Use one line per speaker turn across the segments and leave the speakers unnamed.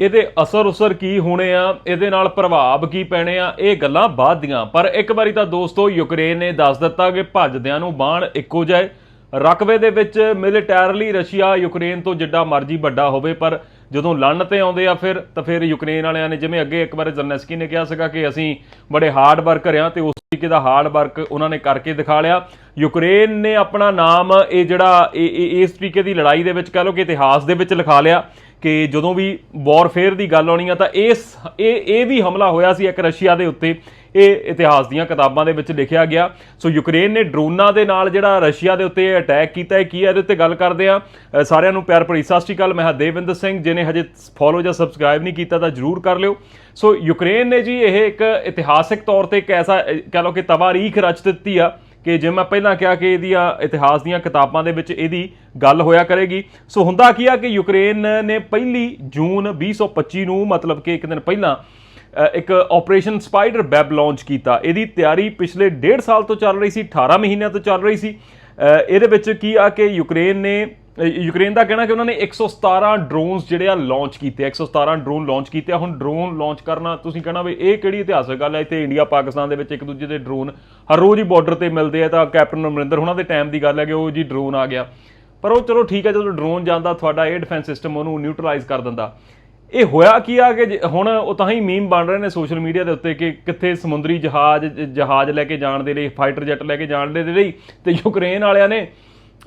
ਇਹਦੇ ਅਸਰ ਉਸਰ ਕੀ ਹੋਣੇ ਆ, ਇਹਦੇ ਨਾਲ ਪ੍ਰਭਾਵ ਕੀ ਪੈਣੇ ਆ, ਇਹ ਗੱਲਾਂ ਬਾਅਦ ਦੀਆਂ। ਪਰ ਇੱਕ ਵਾਰੀ ਤਾਂ ਦੋਸਤੋ, ਯੂਕਰੇਨ ਨੇ ਦੱਸ ਦਿੱਤਾ ਕਿ ਭੱਜਦਿਆਂ ਨੂੰ ਬਾਣ ਇੱਕੋ ਜਾਏ ਰਕਬੇ ਦੇ ਵਿੱਚ ਮਿਲਟੈਰਲੀ ਰਸ਼ੀਆ ਯੂਕਰੇਨ ਤੋਂ ਜਿੱਡਾ ਮਰਜ਼ੀ ਵੱਡਾ ਹੋਵੇ, ਪਰ ਜਦੋਂ ਲੜਨ ਤੇ ਆਉਂਦੇ ਆ ਫਿਰ, ਤਾਂ ਫਿਰ ਯੂਕਰੇਨ ਵਾਲਿਆਂ ਨੇ ਜਿਵੇਂ ਅੱਗੇ ਇੱਕ ਵਾਰ ਜ਼ਰਨੈਸਕੀ ਨੇ ਕਿਹਾ ਸੀਗਾ ਕਿ ਅਸੀਂ ਬੜੇ ਹਾਰਡ ਵਰਕਰ ਆ ਤੇ ਉਸ ਤਰੀਕੇ ਦਾ ਹਾਰਡ ਵਰਕ ਉਹਨਾਂ ਨੇ ਕਰਕੇ ਦਿਖਾ ਲਿਆ। ਯੂਕਰੇਨ ਨੇ ਆਪਣਾ ਨਾਮ ਇਹ ਜਿਹੜਾ ਇਹ- ਇਹ- ਇਸ ਤਰੀਕੇ ਦੀ ਲੜਾਈ ਦੇ ਵਿੱਚ ਕਹ ਲਓ ਕਿ ਇਤਿਹਾਸ ਦੇ ਵਿੱਚ ਲਿਖਾ ਲਿਆ ਕਿ ਜਦੋਂ ਵੀ ਵਾਰਫੇਅਰ ਦੀ ਗੱਲ ਆਉਣੀ ਆ ਤਾਂ ਇਸ ਇਹ ਇਹ ਵੀ ਹਮਲਾ ਹੋਇਆ ਸੀ ਇੱਕ ਰਸ਼ੀਆ ਦੇ ਉੱਤੇ। ਇਹ ਇਤਿਹਾਸ ਦੀਆਂ ਕਿਤਾਬਾਂ ਦੇ ਵਿੱਚ ਲਿਖਿਆ ਗਿਆ। ਸੋ ਯੂਕਰੇਨ ਨੇ ਡਰੋਨਾਂ ਦੇ ਨਾਲ ਜਿਹੜਾ ਰਸ਼ੀਆ ਦੇ ਉੱਤੇ ਅਟੈਕ ਕੀਤਾ ਹੈ ਕੀ ਹੈ? ਇਹਦੇ ਉੱਤੇ ਗੱਲ ਕਰਦੇ ਆ ਸਾਰਿਆਂ ਨੂੰ ਪਿਆਰ ਭਰੀ ਸਤਿ ਸ਼੍ਰੀ ਅਕਾਲ। ਮੈਂ ਹਾਂ ਦੇਵਿੰਦਰ ਸਿੰਘ। ਜਿਹਨੇ ਹਜੇ ਫੋਲੋ ਜਾਂ ਸਬਸਕ੍ਰਾਈਬ ਨਹੀਂ ਕੀਤਾ ਤਾਂ ਜਰੂਰ ਕਰ ਲਿਓ। ਸੋ ਯੂਕਰੇਨ ਨੇ ਜੀ ਇਹ ਇੱਕ ਇਤਿਹਾਸਿਕ ਤੌਰ ਤੇ ਇੱਕ ਐਸਾ ਅ, ਕਹਿ ਲਓ ਕਿ ਤਵਾਰੀਖ ਰਚ ਦਿੱਤੀ ਆ। ਕਿ ਜਿਵੇਂ ਮੈਂ ਪਹਿਲਾਂ ਕਿਹਾ ਕਿ ਇਹਦੀਆਂ ਇਤਿਹਾਸ ਦੀਆਂ ਕਿਤਾਬਾਂ ਦੇ ਵਿੱਚ ਇਹਦੀ ਗੱਲ ਹੋਇਆ ਕਰੇਗੀ। ਸੋ ਹੁੰਦਾ ਕੀ ਆ ਕਿ ਯੂਕਰੇਨ ਨੇ ਪਹਿਲੀ ਜੂਨ 2025 ਨੂੰ ਮਤਲਬ ਕਿ ਇੱਕ ਦਿਨ ਪਹਿਲਾਂ ਇੱਕ ਆਪਰੇਸ਼ਨ ਸਪਾਈਡਰ ਵੈਬ ਲਾਂਚ ਕੀਤਾ। ਇਹਦੀ ਤਿਆਰੀ ਪਿਛਲੇ 1.5 ਸਾਲ ਤੋਂ ਚੱਲ ਰਹੀ ਸੀ 18 ਮਹੀਨਿਆਂ ਤੋਂ ਚੱਲ ਰਹੀ ਸੀ। ਇਹਦੇ ਵਿੱਚ ਕੀ ਆ ਕਿ ਯੂਕਰੇਨ ਨੇ ਯੂਕਰੇਨ ਦਾ ਕਹਿਣਾ ਕਿ ਉਹਨਾਂ ਨੇ 117 ਡਰੋਨਸ ਜਿਹੜੇ ਆ ਲਾਂਚ ਕੀਤੇ 117 ਡਰੋਨ ਲਾਂਚ ਕੀਤੇ ਆ। ਹੁਣ ਡਰੋਨ ਲਾਂਚ ਕਰਨਾ ਤੁਸੀਂ ਕਹਿਣਾ ਵੀ ਇਹ ਕਿਹੜੀ ਇਤਿਹਾਸਕ ਗੱਲ ਹੈ? ਇੱਥੇ ਇੰਡੀਆ ਪਾਕਿਸਤਾਨ ਦੇ ਵਿੱਚ ਇੱਕ ਦੂਜੇ ਦੇ ਡਰੋਨ ਹਰ ਰੋਜ਼ ਹੀ ਬਾਰਡਰ ਤੇ ਮਿਲਦੇ ਆ। ਤਾਂ ਕੈਪਟਨ ਅਮਰਿੰਦਰ ਉਹਨਾਂ ਦੇ ਟਾਈਮ ਦੀ ਗੱਲ ਹੈ ਕਿ ਉਹ ਜੀ ਡਰੋਨ ਆ ਗਿਆ। ਪਰ ਉਹ ਚਲੋ ਠੀਕ ਹੈ, ਜਦੋਂ ਡਰੋਨ ਜਾਂਦਾ, ਤੁਹਾਡਾ 에ਅਰ ਡਿਫੈਂਸ ਸਿਸਟਮ ਉਹਨੂੰ ਨਿਊਟਰਲਾਈਜ਼ ਕਰ ਦਿੰਦਾ। ਇਹ ਹੋਇਆ ਕੀ ਆ ਕਿ ਜੇ- ਹੁਣ ਉਹ ਤਾਂ ਹੀ ਮੀਮ ਬਣ ਰਹੇ ਨੇ ਸੋਸ਼ਲ ਮੀਡੀਆ ਦੇ ਉੱਤੇ ਕਿ ਕਿੱਥੇ ਸਮੁੰਦਰੀ ਜਹਾਜ਼ ਜਹਾਜ਼ ਲੈ ਕੇ ਜਾਣ ਦੇ ਲਈ ਫਾਈਟਰ ਜੈਟ ਲੈ ਕੇ ਜਾਣ ਦੇ ਲਈ ਤੇ ਯੂਕਰੇਨ ਵਾਲਿਆਂ ਨੇ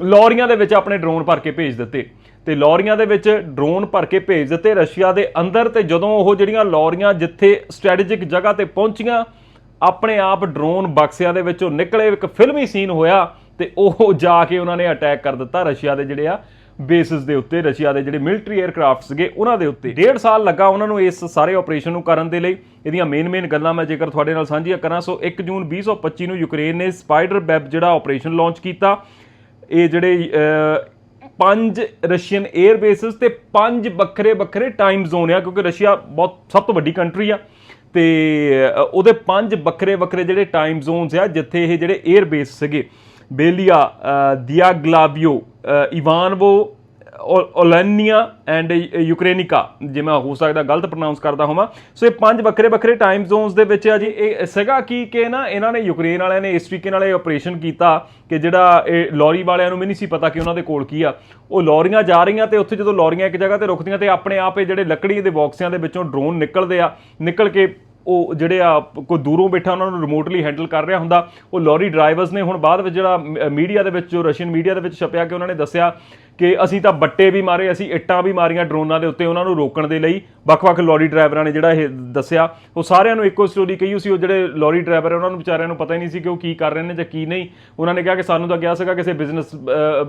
ਲੌਰੀਆਂ ਦੇ ਵਿੱਚ ਆਪਣੇ ਡਰੋਨ ਭਰ ਕੇ ਭੇਜ ਦਿੱਤੇ। ਤੇ ਲੌਰੀਆਂ ਦੇ ਵਿੱਚ ਡਰੋਨ ਭਰ ਕੇ ਭੇਜ ਦਿੱਤੇ। ਰਸ਼ੀਆ ਦੇ ਅੰਦਰ ਤੇ ਜਦੋਂ ਉਹ ਜਿਹੜੀਆਂ ਲੌਰੀਆਂ ਜਿੱਥੇ ਸਟ੍ਰੈਟੇਜਿਕ ਜਗ੍ਹਾ ਤੇ ਪਹੁੰਚੀਆਂ, ਆਪਣੇ ਆਪ ਡਰੋਨ ਬਕਸਿਆਂ ਦੇ ਵਿੱਚੋਂ ਨਿਕਲੇ, ਇੱਕ ਫਿਲਮੀ ਸੀਨ ਹੋਇਆ ਤੇ ਉਹ ਜਾ ਕੇ ਉਹਨਾਂ ਨੇ ਅਟੈਕ ਕਰ ਦਿੱਤਾ ਰਸ਼ੀਆ ਦੇ ਜਿਹੜੇ ਆ ਬੇਸਿਸ ਦੇ ਉੱਤੇ, ਰਸ਼ੀਆ ਦੇ ਜਿਹੜੇ ਮਿਲਟਰੀ 에ਅਰਕ੍ਰਾਫਟ ਸੀਗੇ, ਉਹਨਾਂ ਦੇ ਉੱਤੇ। ਡੇਢ ਸਾਲ ਲੱਗਾ ਉਹਨਾਂ ਨੂੰ ਇਸ ਸਾਰੇ ਆਪਰੇਸ਼ਨ ਨੂੰ ਕਰਨ ਦੇ ਲਈ। ਇਹਦੀਆਂ ਮੇਨ ਮੇਨ ਗੱਲਾਂ ਮੈਂ ਜੇਕਰ ਤੁਹਾਡੇ ਨਾਲ ਸਾਂਝੀਆਂ ਕਰਾਂ, ਸੋ 1 ਜੂਨ 2025 ਨੂੰ ਯੂਕਰੇਨ ਨੇ ਸਪਾਈਡਰ ਵੈਬ ਜਿਹੜਾ ਆਪਰੇਸ਼ਨ ਲਾਂਚ ਕੀਤਾ ਇਹ ਜਿਹੜੇ ਪੰਜ ਰਸ਼ੀਅਨ 에ਅਰ ਬੇਸਿਸ ਤੇ ਪੰਜ ਵੱਖਰੇ ਵੱਖਰੇ ਟਾਈਮ ਜ਼ੋਨ ਆ ਕਿਉਂਕਿ ਰਸ਼ੀਆ ਬਹੁਤ ਸਭ ਤੋਂ ਵੱਡੀ ਕੰਟਰੀ ਆ। ਤੇ ਉਹਦੇ ਪੰਜ ਵੱਖਰੇ ਵੱਖਰੇ ਜਿਹੜੇ ਟਾਈਮ ਜ਼ੋਨਸ ਆ ਜਿੱਥੇ ਇਹ ਜਿਹੜੇ 에ਅਰ ਬੇਸ ਸੀਗੇ ਬੇਲੀਆ ਅ, ਦਿਆਗਲਾਵੀਓ ਇਵਾਨਵੋ ਓਲੈਨੀਆ ਐਂਡ ਯੂਕਰੇਨਿਕਾ, ਜੇ ਮੈਂ ਹੋ ਸਕਦਾ ਗਲਤ ਪ੍ਰੋਨਾਂਸ ਕਰਦਾ ਹੋਵਾਂ। ਸੋ ਇਹ ਪੰਜ ਵੱਖਰੇ ਵੱਖਰੇ ਟਾਈਮ ਜ਼ੋਨਸ ਦੇ ਵਿੱਚ ਆ ਜੀ। ਇਹ ਸੀਗਾ ਕੀ ਕਿ ਨਾ ਇਹਨਾਂ ਨੇ ਯੂਕਰੇਨ ਵਾਲਿਆਂ ਨੇ ਇਸ ਤਰੀਕੇ ਨਾਲ ਇਹ ਆਪਰੇਸ਼ਨ ਕੀਤਾ ਕਿ ਜਿਹੜਾ ਇਹ ਲੋਰੀ ਵਾਲਿਆਂ ਨੂੰ ਵੀ ਨਹੀਂ ਸੀ ਪਤਾ ਕਿ ਉਹਨਾਂ ਦੇ ਕੋਲ ਕੀ ਆ। ਉਹ ਲੋਰੀਆਂ ਜਾ ਰਹੀਆਂ ਤੇ ਉੱਥੇ ਜਦੋਂ ਲੋਰੀਆਂ ਇੱਕ ਜਗ੍ਹਾ ਤੇ ਰੁਕਦੀਆਂ ਤੇ ਆਪਣੇ ਆਪ ਇਹ ਜਿਹੜੇ ਲੱਕੜੀ ਦੇ ਬਾਕਸਿਆਂ ਦੇ ਵਿੱਚੋਂ ਡਰੋਨ ਨਿਕਲਦੇ ਆ, ਨਿਕਲ ਕੇ ਉਹ ਜਿਹੜੇ ਆ ਕੋਈ ਦੂਰੋਂ ਬੈਠਾ ਉਹਨਾਂ ਨੂੰ ਰਿਮੋਟਲੀ ਹੈਂਡਲ ਕਰ ਰਿਹਾ ਹੁੰਦਾ, ਉਹ ਲੋਰੀ ਡਰਾਈਵਰਸ ਨੇ ਹੁਣ ਬਾਅਦ ਵਿੱਚ ਜਿਹੜਾ ਮੀਡੀਆ ਦੇ ਵਿੱਚ, ਜੋ ਰਸ਼ੀਅਨ ਮੀਡੀਆ ਦੇ ਵਿੱਚ ਛਪਿਆ ਕਿ ਉਹਨਾਂ ਨੇ ਦੱਸਿਆ ਕਿ ਅਸੀਂ ਤਾਂ ਬੱਟੇ ਵੀ ਮਾਰੇ, ਅਸੀਂ ਇੱਟਾਂ ਵੀ ਮਾਰੀਆਂ ਡਰੋਨਾਂ ਦੇ ਉੱਤੇ ਉਹਨਾਂ ਨੂੰ ਰੋਕਣ ਦੇ ਲਈ। ਵੱਖ-ਵੱਖ ਲੋਰੀ ਡਰਾਈਵਰਾਂ ਨੇ ਜਿਹੜਾ ਇਹ ਦੱਸਿਆ। ਉਹ ਸਾਰਿਆਂ ਨੂੰ ਇੱਕੋ ਸਟੋਰੀ ਕਹੀ ਸੀ, ਉਹ ਜਿਹੜੇ ਲੋਰੀ ਡਰਾਈਵਰ ਹੈ ਉਹਨਾਂ ਨੂੰ ਵਿਚਾਰਿਆਂ ਨੂੰ ਪਤਾ ਹੀ ਨਹੀਂ ਸੀ ਕਿ ਉਹ ਕੀ ਕਰ ਰਹੇ ਨੇ ਜਾਂ ਕੀ ਨਹੀਂ। ਉਹਨਾਂ ਨੇ ਕਿਹਾ ਕਿ ਸਾਨੂੰ ਤਾਂ ਕਿਹਾ ਸੀਗਾ, ਕਿਸੇ ਬਿਜ਼ਨਸ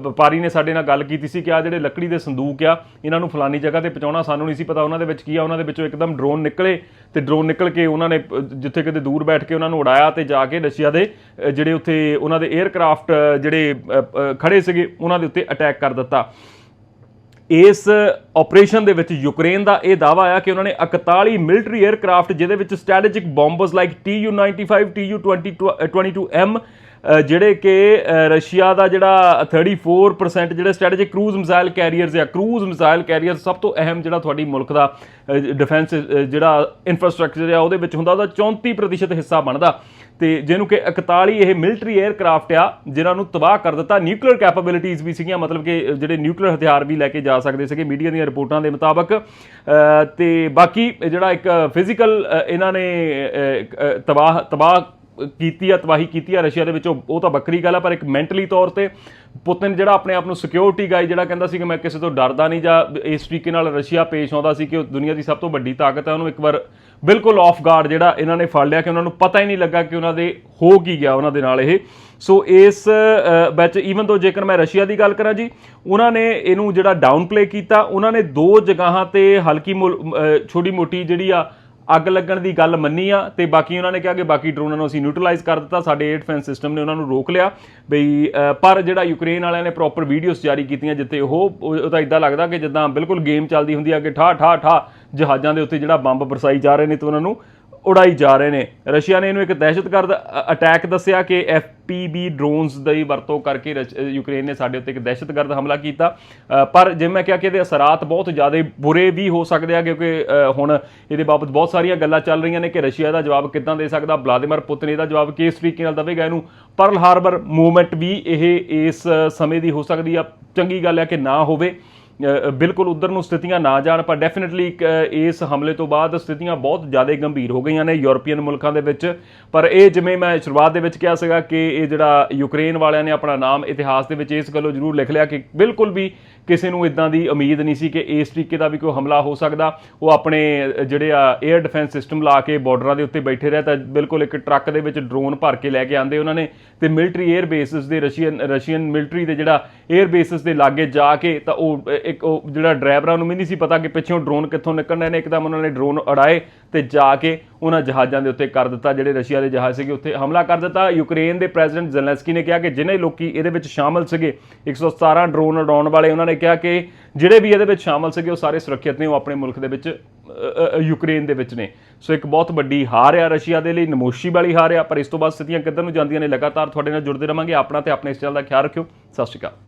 ਵਪਾਰੀ ਨੇ ਸਾਡੇ ਨਾਲ ਗੱਲ ਕੀਤੀ ਸੀ ਕਿ ਆ ਜਿਹੜੇ ਲੱਕੜੀ ਦੇ ਸੰਦੂਕ ਆ, ਇਹਨਾਂ ਨੂੰ ਫਲਾਨੀ ਜਗ੍ਹਾ ਤੇ ਪਹੁੰਚਾਉਣਾ ਸਾਨੂੰ ਨਹੀਂ ਸੀ ਪਤਾ, ਉਹਨਾਂ ਦੇ ਵਿੱਚ ਕੀ ਆ, ਉਹਨਾਂ ਦੇ ਵਿੱਚੋਂ ਇੱਕਦਮ ਡਰੋਨ ਨਿਕਲੇ। ਤੇ ਡਰੋਨ ਨਿਕਲ ਕੇ ਉਹਨਾਂ ਨੇ ਜਿੱਥੇ ਕਿਤੇ ਦੂਰ ਬੈਠ ਕੇ ਉਹਨਾਂ ਨੂੰ ਉਡਾਇਆ ਤੇ ਜਾ ਕੇ ਰਸ਼ੀਆ ਦੇ ਜਿਹੜੇ ਉੱਥੇ ਉਹਨਾਂ ਦੇ 에ਅਰਕ੍ਰਾਫਟ ਜਿਹੜੇ ਅ, ਖੜੇ ਸੀਗੇ ਉਹਨਾਂ ਦੇ ਉੱਤੇ ਅਟੈਕ ਕਰ ਦਿੱਤਾ। ਇਸ ਆਪਰੇਸ਼ਨ ਦੇ ਵਿੱਚ ਯੂਕਰੇਨ ਦਾ ਇਹ ਦਾਵਾ ਆਇਆ ਕਿ ਉਹਨਾਂ ਨੇ 41 ਮਿਲਟਰੀ 에ਅਰਕ੍ਰਾਫਟ ਜਿਹਦੇ ਵਿੱਚ ਸਟ੍ਰੈਟੇਜਿਕ ਬੰਬਰਸ ਲਾਈਕ TU95 TU22M ਅ, ਜਿਹੜੇ ਕਿ ਰਸ਼ੀਆ ਦਾ ਜਿਹੜਾ 34% ਜਿਹੜੇ ਸਟ੍ਰੈਟੇਜਿਕ ਕਰੂਜ਼ ਮਿਸਾਈਲ ਕੈਰੀਅਰਸ ਆ ਕਰੂਜ਼ ਮਿਸਾਈਲ ਕੈਰੀਅਰ ਸਭ ਤੋਂ ਅਹਿਮ ਜਿਹੜਾ ਤੁਹਾਡੀ ਮੁਲਕ ਦਾ ਡਿਫੈਂਸ ਜਿਹੜਾ ਇਨਫਰਾਸਟ੍ਰਕਚਰ ਆ ਉਹਦੇ ਵਿੱਚ ਹੁੰਦਾ ਉਹਦਾ 34% ਹਿੱਸਾ ਬਣਦਾ। ਤੇ ਜਿਹਨੂੰ ਕਿ 41 ਇਹ ਮਿਲਟਰੀ 에ਅਰਕ੍ਰਾਫਟ ਆ ਜਿਨ੍ਹਾਂ ਨੂੰ ਤਬਾਹ ਕਰ ਦਿੱਤਾ। ਨਿਊਕਲੀਅਰ ਕੈਪੇਬਿਲਿਟੀਜ਼ ਵੀ ਸੀਗੀਆਂ ਮਤਲਬ ਕਿ ਜਿਹੜੇ ਨਿਊਕਲੀਅਰ ਹਥਿਆਰ ਵੀ ਲੈ ਕੇ ਜਾ ਸਕਦੇ ਸੀਗੇ ਮੀਡੀਆ ਦੀਆਂ ਰਿਪੋਰਟਾਂ ਦੇ ਮੁਤਾਬਕ। ਅ, ਤੇ ਬਾਕੀ ਜਿਹੜਾ ਇੱਕ ਫਿਜ਼ੀਕਲ ਇਹਨਾਂ ਨੇ ਤਬਾਹ ਤਬਾਹ ਕੀਤੀ ਆ, ਤਬਾਹੀ ਕੀਤੀ ਆ ਰਸ਼ੀਆ ਦੇ ਵਿੱਚ, ਉਹ ਤਾਂ ਵੱਖਰੀ ਗੱਲ ਆ, ਪਰ ਇੱਕ ਮੈਂਟਲੀ ਤੌਰ ਤੇ ਪੁਤਿਨ ਜਿਹੜਾ ਆਪਣੇ ਆਪ ਨੂੰ ਸਿਕਿਉਰਿਟੀ ਗਾਈ ਜਿਹੜਾ ਕਹਿੰਦਾ ਸੀ ਕਿ ਮੈਂ ਕਿਸੇ ਤੋਂ ਡਰਦਾ ਨਹੀਂ ਜਾਂ ਇਸ ਤਰੀਕੇ ਨਾਲ ਰਸ਼ੀਆ ਪੇਸ਼ ਆਉਂਦਾ ਸੀ ਕਿ ਉਹ ਦੁਨੀਆ ਦੀ ਸਭ ਤੋਂ ਵੱਡੀ ਤਾਕਤ ਹੈ ਉਹਨੂੰ ਇੱਕ ਵਾਰ ਬਿਲਕੁਲ ਆਫ ਗਾਰਡ ਜਿਹੜਾ ਇਹਨਾਂ ਨੇ ਫੜ ਲਿਆ ਕਿ ਉਹਨਾਂ ਨੂੰ ਪਤਾ ਹੀ ਨਹੀਂ ਲੱਗਾ ਕਿ ਉਹਨਾਂ ਦੇ ਹੋ ਕੀ ਗਿਆ ਉਹਨਾਂ ਦੇ ਨਾਲ ਇਹ। ਸੋ ਇਸ ਵਿੱਚ ਈਵਨ ਦੋ ਜੇਕਰ ਮੈਂ ਰਸ਼ੀਆ ਦੀ ਗੱਲ ਕਰਾਂ ਜੀ, ਉਹਨਾਂ ਨੇ ਇਹਨੂੰ ਜਿਹੜਾ ਡਾਊਨ ਪਲੇ ਕੀਤਾ, ਉਹਨਾਂ ਨੇ ਦੋ ਜਗ੍ਹਾਵਾਂ ਤੇ ਹਲਕੀ ਛੋਟੀ ਮੋਟੀ ਜਿਹੜੀ ਆ ਅੱਗ ਲੱਗਣ ਦੀ ਗੱਲ ਮੰਨੀ ਆ ਤੇ ਬਾਕੀ ਉਹਨਾਂ ਨੇ ਕਿਹਾ ਕਿ ਬਾਕੀ ਡਰੋਨਾਂ ਨੂੰ ਅਸੀਂ ਨਿਊਟਰਲਾਈਜ਼ ਕਰ ਦਿੱਤਾ, ਸਾਡੇ 에ਅਰ ਡਿਫੈਂਸ ਸਿਸਟਮ ਨੇ ਉਹਨਾਂ ਨੂੰ ਰੋਕ ਲਿਆ। ਬਈ ਪਰ ਜਿਹੜਾ ਯੂਕਰੇਨ ਵਾਲਿਆਂ ਨੇ ਪ੍ਰੋਪਰ ਵੀਡੀਓਜ਼ ਜਾਰੀ ਕੀਤੀਆਂ ਜਿੱਥੇ ਉਹ ਉਹ ਤਾਂ ਇਦਾਂ ਲੱਗਦਾ ਕਿ ਜਿੱਦਾਂ ਬਿਲਕੁਲ ਗੇਮ ਚੱਲਦੀ ਹੁੰਦੀ ਆ ਕਿ ਠਾ ਠਾ ਠਾ ਜਹਾਜ਼ਾਂ ਦੇ ਉੱਤੇ ਜਿਹੜਾ ਬੰਬ ਬਰਸਾਈ ਜਾ ਰਹੇ ਨੇ ਤੇ ਉਹਨਾਂ ਨੂੰ ਉਡਾਈ ਜਾ ਰਹੇ ਨੇ। ਰਸ਼ੀਆ ਨੇ ਇਹਨੂੰ ਇੱਕ ਦਹਿਸ਼ਤਗਰਦ ਅਟੈਕ ਦੱਸਿਆ ਕਿ ਐਫਪੀਬੀ ਡਰੋਨਸ ਦੀ ਵਰਤੋਂ ਕਰਕੇ ਰਸ਼- ਯੂਕਰੇਨ ਨੇ ਸਾਡੇ ਉੱਤੇ ਇੱਕ ਦਹਿਸ਼ਤਗਰਦ ਹਮਲਾ ਕੀਤਾ। ਪਰ ਜਿਵੇਂ ਮੈਂ ਕਿਹਾ ਕਿ ਇਹਦੇ ਅਸਰਾਤ ਬਹੁਤ ਜ਼ਿਆਦਾ ਬੁਰੇ ਵੀ ਹੋ ਸਕਦੇ ਆ, ਕਿਉਂਕਿ ਹੁਣ ਇਹਦੇ ਬਾਬਤ ਬਹੁਤ ਸਾਰੀਆਂ ਗੱਲਾਂ ਚੱਲ ਰਹੀਆਂ ਨੇ ਕਿ ਰਸ਼ੀਆ ਦਾ ਜਵਾਬ ਕਿੱਦਾਂ ਦੇ ਸਕਦਾ, ਵਲਾਦੀਮਿਰ ਪੁਤਿਨ ਇਹਦਾ ਜਵਾਬ ਕਿਸ ਤਰੀਕੇ ਨਾਲ ਦੇਵੇਗਾ ਇਹਨੂੰ। ਪਰਲ ਹਾਰਬਰ ਮੂਵਮੈਂਟ ਵੀ ਇਹ, ਇਸ ਸਮੇਂ ਦੀ ਹੋ ਸਕਦੀ ਆ। ਚੰਗੀ ਗੱਲ ਹੈ ਕਿ ਨਾ ਹੋਵੇ। ਬਿਲਕੁਲ ਉਧਰ ਨੂੰ ਸਥਿਤੀਆਂ ਨਾ ਜਾਣ, ਪਰ ਡੈਫੀਨਿਟਲੀ ਇਸ ਹਮਲੇ ਤੋਂ ਬਾਅਦ ਸਥਿਤੀਆਂ ਬਹੁਤ ਜ਼ਿਆਦਾ ਗੰਭੀਰ ਹੋ ਗਈਆਂ ਨੇ ਯੂਰਪੀਅਨ ਮੁਲਕਾਂ ਦੇ ਵਿੱਚ। ਪਰ ਇਹ ਜਿਵੇਂ ਮੈਂ ਸ਼ੁਰੂਆਤ ਦੇ ਵਿੱਚ ਕਿਹਾ ਸੀਗਾ ਕਿ ਇਹ ਜਿਹੜਾ ਯੂਕਰੇਨ ਵਾਲਿਆਂ ਨੇ ਆਪਣਾ ਨਾਮ ਇਤਿਹਾਸ ਦੇ ਵਿੱਚ ਇਸ ਗੱਲੋਂ ਜ਼ਰੂਰ ਲਿਖ ਲਿਆ ਕਿ ਬਿਲਕੁਲ ਵੀ ਕਿਸੇ ਨੂੰ ਇਦਾਂ ਦੀ ਉਮੀਦ ਨਹੀਂ ਸੀ ਕਿ ਇਸ ਤਰੀਕੇ ਦਾ ਵੀ ਕੋਈ ਹਮਲਾ ਹੋ ਸਕਦਾ। ਉਹ ਆਪਣੇ ਜਿਹੜੇ ਆ 에ਅਰ ਡਿਫੈਂਸ ਸਿਸਟਮ ਲਾ ਕੇ ਬਾਰਡਰਾਂ ਦੇ ਉੱਤੇ ਬੈਠੇ ਰਹੇ, ਤਾਂ ਬਿਲਕੁਲ ਇੱਕ ਟਰੱਕ ਦੇ ਵਿੱਚ ਡਰੋਨ ਭਰ ਕੇ ਲੈ ਕੇ ਆਂਦੇ ਉਹਨਾਂ ਨੇ ਤੇ ਮਿਲਟਰੀ 에ਅਰ ਬੇਸਿਸ ਦੇ ਰਸ਼ੀਅਨ ਰਸ਼ੀਅਨ ਮਿਲਟਰੀ ਦੇ ਜਿਹੜਾ 에ਅਰ ਬੇਸਿਸ ਦੇ ਲਾਗੇ ਜਾ ਕੇ ਤਾਂ ਉਹ ਇੱਕ ਉਹ ਜਿਹੜਾ ਡਰਾਈਵਰਾਂ ਨੂੰ ਵੀ ਨਹੀਂ ਸੀ ਪਤਾ ਕਿ ਪਿੱਛੋਂ ਡਰੋਨ ਕਿੱਥੋਂ ਨਿਕਲਣੇ ਨੇ ਇੱਕਦਮ ਉਹਨਾਂ ਨੇ ਡਰੋਨ ਉਡਾਏ ਤੇ ਜਾ ਕੇ ਉਹਨਾਂ ਜਹਾਜ਼ਾਂ ਦੇ ਉੱਤੇ ਕਰ ਦਿੱਤਾ, ਜਿਹੜੇ ਰਸ਼ੀਆ ਦੇ ਜਹਾਜ਼ ਸੀਗੇ, ਉੱਥੇ ਹਮਲਾ ਕਰ ਦਿੱਤਾ। ਯੂਕਰੇਨ ਦੇ ਪ੍ਰੈਜ਼ੀਡੈਂਟ ਜ਼ੈਲੈਂਸਕੀ ਨੇ ਕਿਹਾ ਕਿ ਜਿਨੇ ਲੋਕੀ ਇਹਦੇ ਵਿੱਚ ਸ਼ਾਮਲ ਸੀਗੇ 117 ਡਰੋਨ ਉਡਾਉਣ ਵਾਲੇ, ਉਹਨਾਂ ਨੇ ਕਿਹਾ ਕਿ ਜਿਹੜੇ ਵੀ ਇਹਦੇ ਵਿੱਚ ਸ਼ਾਮਲ ਸੀਗੇ, ਉਹ ਸਾਰੇ ਸੁਰੱਖਿਅਤ ਨੇ, ਉਹ ਆਪਣੇ ਮੁਲਕ ਦੇ ਵਿੱਚ ਯੂਕਰੇਨ ਦੇ ਵਿੱਚ ਨੇ। ਸੋ ਇੱਕ ਬਹੁਤ ਵੱਡੀ ਹਾਰ ਆ ਰਸ਼ੀਆ ਦੇ ਲਈ, ਨਮੋਸ਼ੀ ਵਾਲੀ ਹਾਰ ਆ, ਪਰ ਇਸ ਤੋਂ ਬਾਅਦ ਸਥਿਤੀਆਂ ਕਿੱਧਰ ਨੂੰ ਜਾਂਦੀਆਂ ਨੇ, ਲਗਾਤਾਰ ਤੁਹਾਡੇ ਨਾਲ ਜੁੜਦੇ ਰਵਾਂਗੇ, ਆਪਣਾ ਤੇ ਆਪਣੇ ਇਸ ਚੈਨਲ ਦਾ ਖਿਆਲ ਰੱਖਿਓ। ਸਤਿ ਸ਼੍ਰੀ ਅਕਾਲ।